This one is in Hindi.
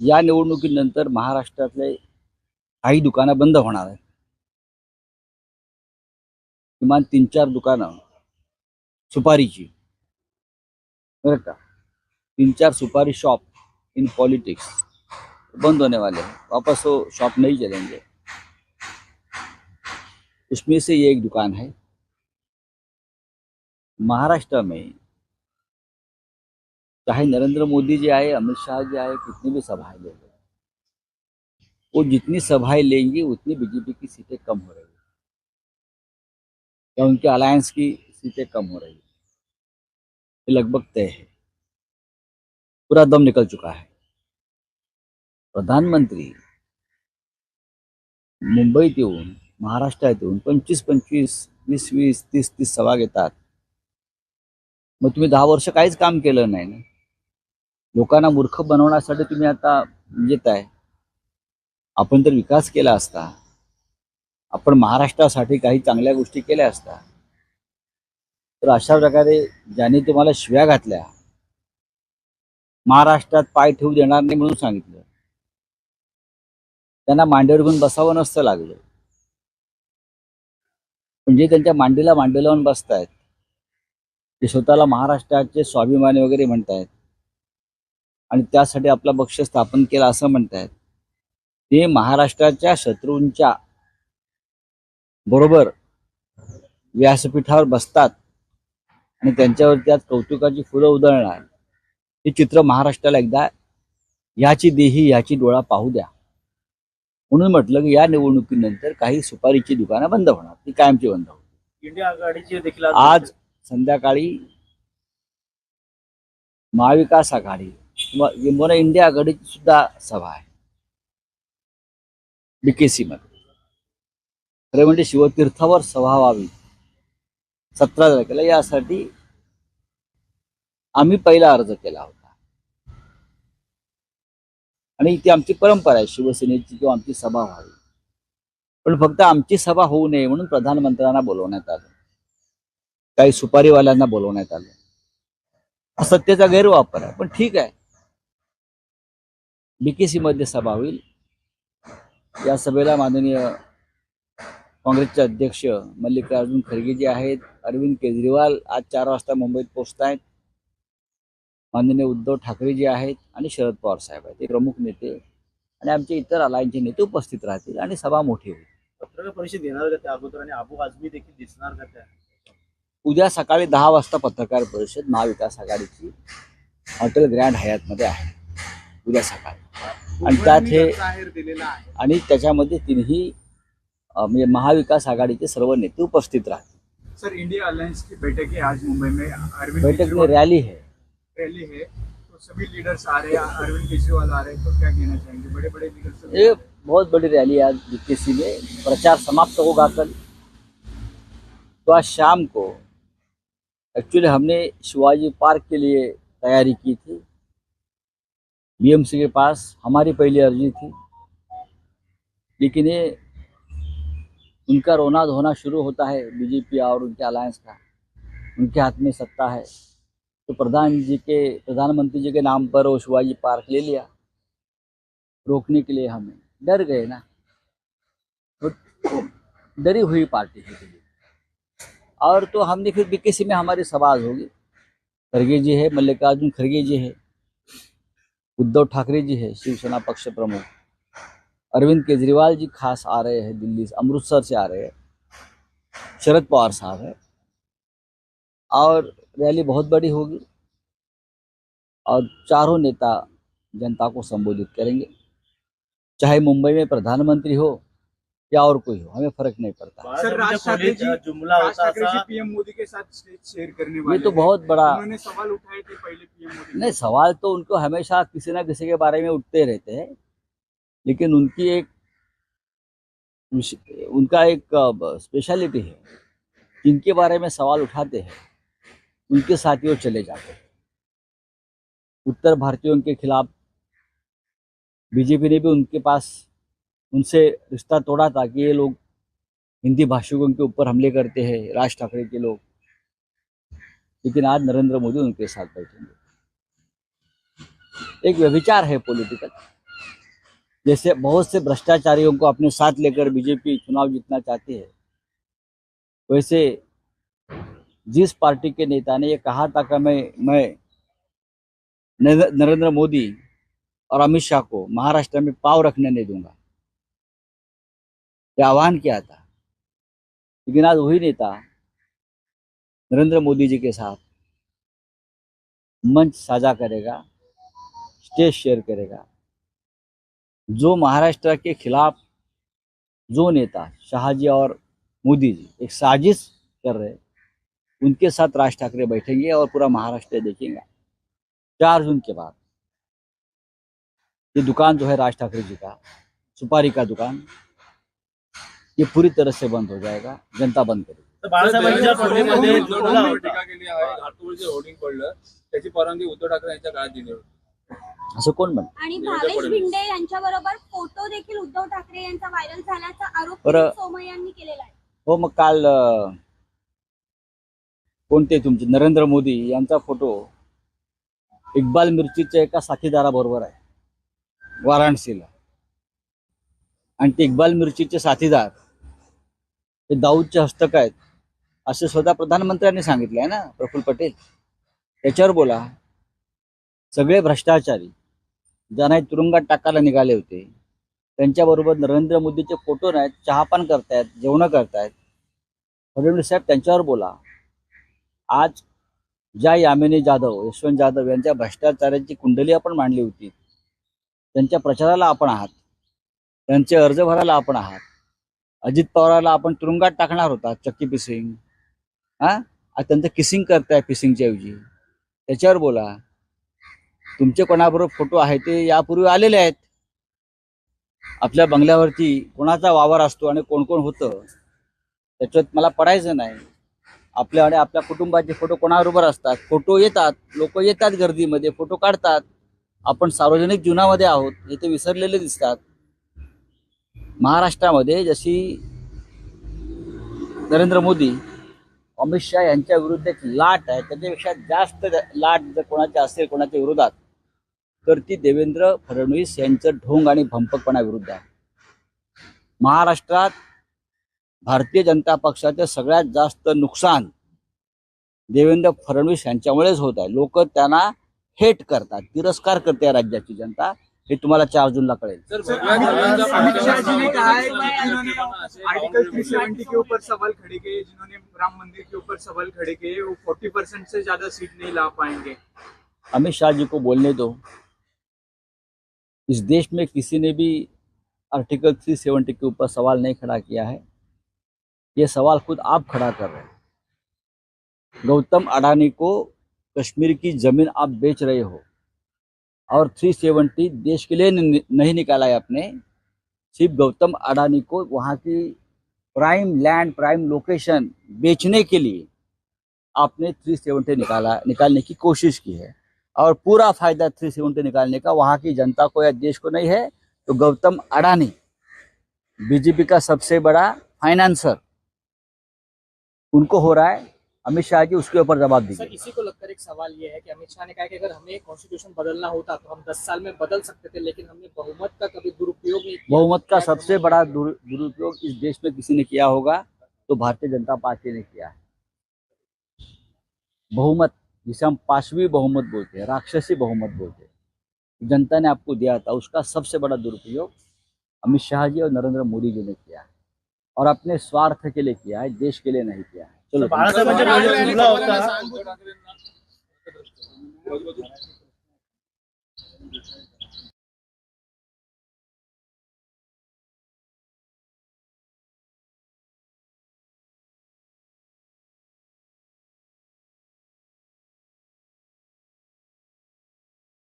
या निवडणुकीनंतर महाराष्ट्रातले काही दुकानं बंद होणार आहेत. किमान तीन चार दुकानं सुपारीची. बरं का? तीन चार सुपारी शॉप इन पॉलिटिक्स बंद होने वाले हैं वापस वो शॉप नहीं चलेंगे. उसमें से ये एक दुकान है. महाराष्ट्र में चाहे नरेंद्र मोदी जी आए, अमित शाह जी आए, कितनी भी सभाएँ ले लें। वो जितनी सभाएँ लेंगी, उतनी बीजेपी की सीटें कम हो रही है। या उनके अलायंस की सीटें कम हो रही है। ये लगभग तय है। पूरा दम निकल चुका है। प्रधानमंत्री मुंबईत येऊन महाराष्ट्रात येऊन पंचवीस पंचवीस वीस वीस तीस तीस सभा घेतात मग तुम्ही दहा वर्ष काहीच काम केलं नाही ना। लोकांना मूर्ख बनवण्यासाठी तुम्ही आता म्हणजे येत आहे आपण तर विकास केला असता. आपण महाराष्ट्रासाठी काही चांगल्या गोष्टी केल्या असता. तर अशा प्रकारे ज्याने तुम्हाला शिव्या घातल्या महाराष्ट्रात पाय ठेवू देणार नाही म्हणून सांगितलं. त्यांना मांडीवर घेऊन बसावं नसतं लागलं. म्हणजे त्यांच्या मांडीला मांडी लावून बसतायत. ते स्वतःला महाराष्ट्राचे स्वाभिमानी वगैरे म्हणतायत. आणि त्यासाठी आपला पक्ष स्थापन केला असं म्हणतायत. ते महाराष्ट्राच्या शत्रूंच्या बरोबर व्यासपीठावर बसतात आणि त्यांच्यावरती आज कौतुकाची फुलं उधळणार हे चित्र महाराष्ट्राला एकदा ह्याची देही ह्याची डोळा पाहू द्या. म्हणून म्हटलं की या निवडणुकीनंतर काही सुपारीची दुकानं बंद होणार. ती कायमची बंद होणार. इंडिया आघाडीची देखील आज संध्याकाळी महाविकास आघाडी किंबहुना इंडिया आघाडीची सुद्धा सभा आहे. बीकेसी मध्ये. खरं म्हणजे शिवतीर्थावर सभा व्हावी. सतरा तारखेला यासाठी आम्ही पहिला अर्ज केला होता. आणि ती आमची परंपरा आहे शिवसेनेची किंवा आमची सभा व्हावी. पण फक्त आमची सभा होऊ नये म्हणून प्रधानमंत्र्यांना बोलवण्यात आलं. काही सुपारीवाल्यांना बोलवण्यात आलं. हा सत्तेचा गैरवापर आहे. पण ठीक आहे. बीकेसी मध्ये सभा होईल. या सभेला माननीय काँग्रेसचे अध्यक्ष मल्लिकार्जुन खरगे जे आहेत अरविंद केजरीवाल आज चार वाजता मुंबईत पोहोचत आहेत माननीय उद्धव ठाकरे जे आहेत आणि शरद पवार साहेब आहेत. हे प्रमुख नेते आणि आमचे इतर अलायनचे नेते उपस्थित राहतील आणि सभा मोठी होईल. पत्रकार परिषद घेणार का त्या अगोदर आणि अबू आझमी देखील दिसणार का त्या? उद्या सकाळी दहा वाजता पत्रकार परिषद महाविकास आघाडीची हॉटेल ग्रँड हयातमध्ये आहे. उद्या सकाळी. आणि त्यात हे त्याच्यामध्ये तिन्ही म्हणजे महाविकास आघाडीचे सर्व नेते उपस्थित राहतील. सर इंडिया अलायंस की बैठक है आज मुंबई में अरविंद बैठक में रैली है रैली है तो सभी लीडर्स आ रहे हैं. अरविंद केजरीवाल आ रहे हैं. तो क्या कहना चाहेंगे? बड़े बड़े लीडर्स ये बहुत बड़ी रैली आज बीकेसी में. प्रचार समाप्त होगा कल। तो आज शाम को एक्चुअली हमने शिवाजी पार्क के लिए तैयारी की थी। बीएमसी के पास हमारी पहली अर्जी थी। लेकिन ये उनका रोना धोना शुरू होता है बीजेपी और उनके अलायंस का। उनके हाथ में सत्ता है। तो प्रधान जी के, प्रधानमंत्री जी के नाम पर वो शिवाजी पार्क ले लिया। रोकने के लिए हमें। डर गए ना। तो डरी हुई पार्टी दिल्ली और तो हमने फिर बीकेसी में हमारी आज होगी। खरगे जी है, मल्लिकार्जुन खरगे जी है। उद्धव ठाकरे जी है, शिवसेना पक्ष प्रमुख। अरविंद केजरीवाल जी खास आ रहे हैं दिल्ली से, अमृतसर से आ रहे हैं। शरद पवार साहब है। और रैली बहुत बड़ी होगी। और चारों नेता जनता को संबोधित करेंगे। चाहे मुंबई में प्रधानमंत्री हो या और कोई हो हमें फ़र्क नहीं पड़ता। सर राज ठाकरे जी जुमला होता पीएम मोदी के साथ स्टेज शेयर करने वाले ये तो बहुत बड़ा उन्होंने सवाल उठाए थे पहले पीएम मोदी नहीं सवाल तो उनको हमेशा किसी ना किसी के बारे में उठते रहते हैं लेकिन उनकी एक उनका एक स्पेशलिटी है। जिनके बारे में सवाल उठाते हैं उनके साथ ही वो चले जाते हैं। उत्तर भारतीयों के खिलाफ बीजेपी ने भी उनके पास उनसे रिश्ता तोड़ा था कि ये लोग हिंदी भाषिकों के ऊपर हमले करते हैं, राज ठाकरे के लोग। लेकिन आज नरेंद्र मोदी उनके साथ बैठेंगे। एक व्यभिचार है पॉलिटिकल जैसे बहुत से भ्रष्टाचारियों को अपने साथ लेकर बीजेपी चुनाव जीतना चाहती है। वैसे जिस पार्टी के नेता ने ये कहा था कि मैं मैं नरेंद्र मोदी और अमित शाह को महाराष्ट्र में पाव रखने नहीं दूँगा। ये आह्वान किया था। लेकिन आज वही नेता नरेंद्र मोदी जी के साथ मंच साझा करेगा, स्टेज शेयर करेगा। जो महाराष्ट्र के खिलाफ जो नेता शाहजी और मोदी जी एक साजिश कर रहे, उनके साथ राज ठाकरे बैठेंगे और पूरा महाराष्ट्र देखेंगे। चार जून के बाद ये दुकान जो है राज ठाकरे जी का, सुपारी का दुकान। ये पूरी तरह से बंद हो जाएगा जनता बंद करेगी। तर बाळासाहेबांच्या खोलीमध्ये जो मुलगा होता. टीका केली आहे हातूळ जे होर्डिंग पडलं त्याची परवानगी उद्धव ठाकरे यांच्या काळात दिली होती. असं कोण म्हणत? आणि भावेश. भिंडे यांच्याबरोबर फोटो देखील उद्धव ठाकरे यांचा व्हायरल झाल्याचा आरोप बरं. सोमय यांनी केलेला आहे. हो मग काल अं, कोणते तुमचे? नरेंद्र मोदी यांचा फोटो इक्बाल मिर्चीच्या एका साथीदाराबरोबर आहे वाराणसीला. आणि ते इक्बाल मिर्चीचे साथीदार हे दाऊदचे हस्तक आहेत. असे स्वतः प्रधानमंत्र्यांनी सांगितले आहे ना प्रफुल्ल पटेल. त्याच्यावर बोला. सगळे भ्रष्टाचारी ज्यांना तुरुंगात टाकायला निघाले होते त्यांच्याबरोबर नरेंद्र मोदीचे फोटो नाहीत चहापान करतायत जेवणं करतायत. फडणवीस साहेब त्यांच्यावर बोला. आज ज्या यामिनी जाधव यशवंत जाधव यांच्या भ्रष्टाचाराची कुंडली आपण मांडली होती त्यांच्या प्रचाराला आपण आहात. त्यांचे अर्ज भरायला आपण आहात. अजित पवाराला आपण तुरुंगात टाकणार होता चक्की पिसिंग. हा? त्यांचं किसिंग करताय पिसिंगच्या ऐवजी. त्याच्यावर बोला. तुमचे कोणाबरोबर फोटो आहे ते यापूर्वी आलेले आहेत. आपल्या बंगल्यावरती कोणाचा वावर असतो आणि कोण कोण होतं त्याच्यात मला पडायचं नाही. आपल्या आणि आपल्या कुटुंबाचे फोटो कोणाबरोबर असतात? फोटो येतात लोक येतात गर्दीमध्ये फोटो काढतात. आपण सार्वजनिक जीवनामध्ये आहोत हे ते विसरलेले दिसतात. महाराष्ट्रामध्ये जशी नरेंद्र मोदी अमित शहा यांच्या विरुद्ध एक लाट आहे त्याच्यापेक्षा जास्त लाट जर कोणाच्या असेल कोणाच्या विरोधात तर ती देवेंद्र फडणवीस यांचं ढोंग आणि भंपकपणा विरुद्ध आहे. महाराष्ट्रात भारतीय जनता पक्षाचे सगळ्यात जास्त नुकसान देवेंद्र फडणवीस यांच्यामुळेच होत आहे. लोक त्यांना हेट करतात तिरस्कार करते या राज्याची जनता. हे तुम्हाला चार जूनला कळेल. अमित शाह जी ने कहा है कि जिन्होंने आर्टिकल 370 के ऊपर सवाल खड़े किए जिन्होंने राम मंदिर के ऊपर सवाल खड़े किए वो 40 परसेंट से ज़्यादा सीट नहीं ला पाएँगे। अमित शाह जी को बोलने दो। इस देश में किसी ने भी आर्टिकल 370 के ऊपर सवाल नहीं खड़ा किया है। ये सवाल खुद आप खड़ा कर रहे हैं। गौतम अडानी को कश्मीर की ज़मीन आप बेच रहे हो। और 370 देश के लिए नहीं निकाला है आपने सिर्फ़ गौतम अडानी को वहाँ की प्राइम लैंड प्राइम लोकेशन बेचने के लिए आपने 370 निकाला, निकालने की कोशिश की है। और पूरा फ़ायदा 370 निकालने का, वहाँ की जनता को या देश को नहीं है तो गौतम अडानी बीजेपी का सबसे बड़ा फाइनेंसर उनको हो रहा है अमित शाह जी उसके ऊपर जवाब सर दीजिए। इसी को लगकर एक सवाल ये है कि अमित शाह ने कहा कि अगर हमें कॉन्स्टिट्यूशन बदलना होता तो हम 10 साल में बदल सकते थे लेकिन हमने बहुमत का कभी दुरुपयोग नहीं बहुमत का सबसे बड़ा दुरुपयोग इस देश में किसी ने किया होगा तो भारतीय जनता पार्टी ने किया है। बहुमत जिसे हम पांचवी बहुमत बोलते हैं राक्षसी बहुमत बोलते हैं। जनता ने आपको दिया था उसका सबसे बड़ा दुरुपयोग अमित शाह जी और नरेंद्र मोदी जी ने किया है। और अपने स्वार्थ के लिए किया है देश के लिए नहीं किया है। बाळासाहेबांच्या होता